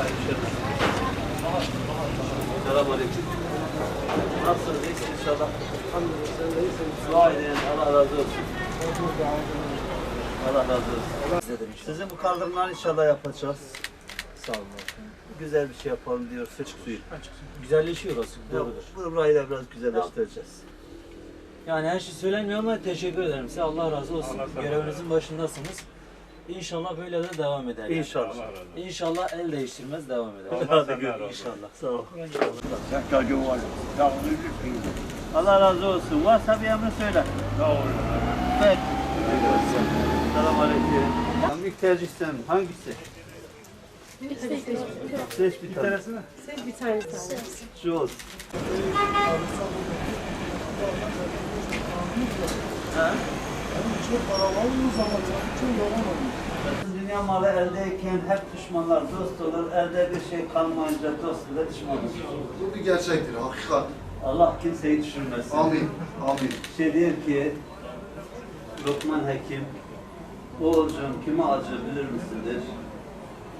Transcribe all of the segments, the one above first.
Hayırlı Selam aleyküm. Nasılsınız? İyisiniz inşallah. Dua edin. Allah razı olsun. Allah razı olsun. Sizin bu kaldırımları inşallah yapacağız. Sağ olun. Güzel bir şey yapalım diyor. Sıçık suyu. Güzelleşiyor orası. Doğrudur. Bu burayı da biraz güzelleştireceğiz. Yani her şey söylenmiyor ama teşekkür ederim size. Allah razı olsun. Görevinizin başındasınız. İnşallah böyle de devam eder. yani. İnşallah. İnşallah el değiştirmez devam eder. Hadi görüşürüz. İnşallah. Sağ ol. Sen çocuğun var. Ya onu lütfen. Allah razı olsun. Bir emri söyle. Peki. Selam aleyküm. İlk tercih senin. Hangisi? Seç bir tane. Sen bir tane tane. Şu olsun. Ha? Dünya malı eldeyken hep düşmanlar dost olur. Elde bir şey kalmayınca dost bile düşman olur. Bu bir gerçektir, hakikat. Allah kimseyi düşürmesin. Amin, amin. Şey diyor ki Lokman Hekim Oğulcum kime acı bilir misindir?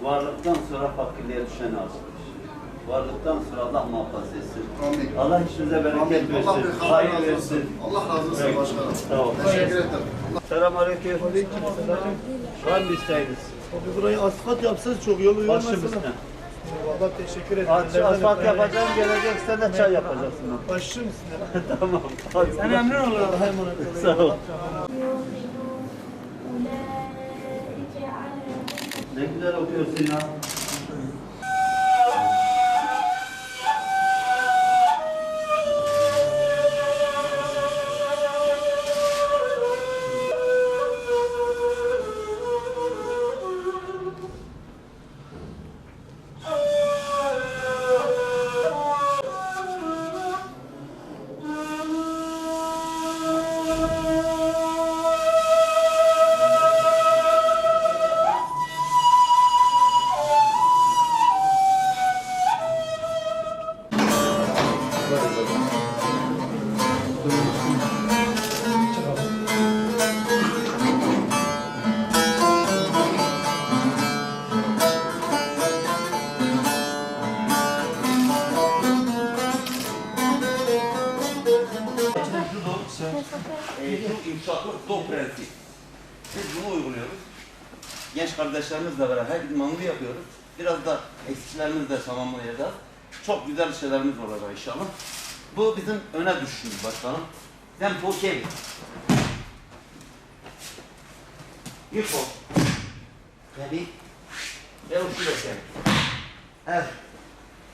Varlıktan sonra fakirliğe düşen acıdır. Varlıktan sonra Allah muhafaza etsin. Amin. Allah işinize bereket Amin. Allah versin. bir Hayır versin. Allah razı olsun başkanım. Ol. Teşekkür ederim. Selam aleyküm. Aleyküm selam. Var mı isteğiniz? Abi burayı asfalt yapsanız çok yolu yormasın. Başım üstüne. Valla teşekkür ederim. Asfalt yapacağım gelecek sen de çay yapacaksın. Başım üstüne. tamam. Sen memnun ol. Allah'a emanet. Sağ ol. Ne güzel okuyorsun ya. Eğitim imsakı do prensip. Biz bunu uyguluyoruz. Genç kardeşlerimizle beraber idmanlı yapıyoruz. Biraz da eksiklerimizi de tamamlayacağız. Çok güzel şeylerimiz olacak inşallah. Bu bizim öne düşüşümüz başkanım. Tempo kevi. Yıko. Kevi. Ve uçlu da kevi. Evet.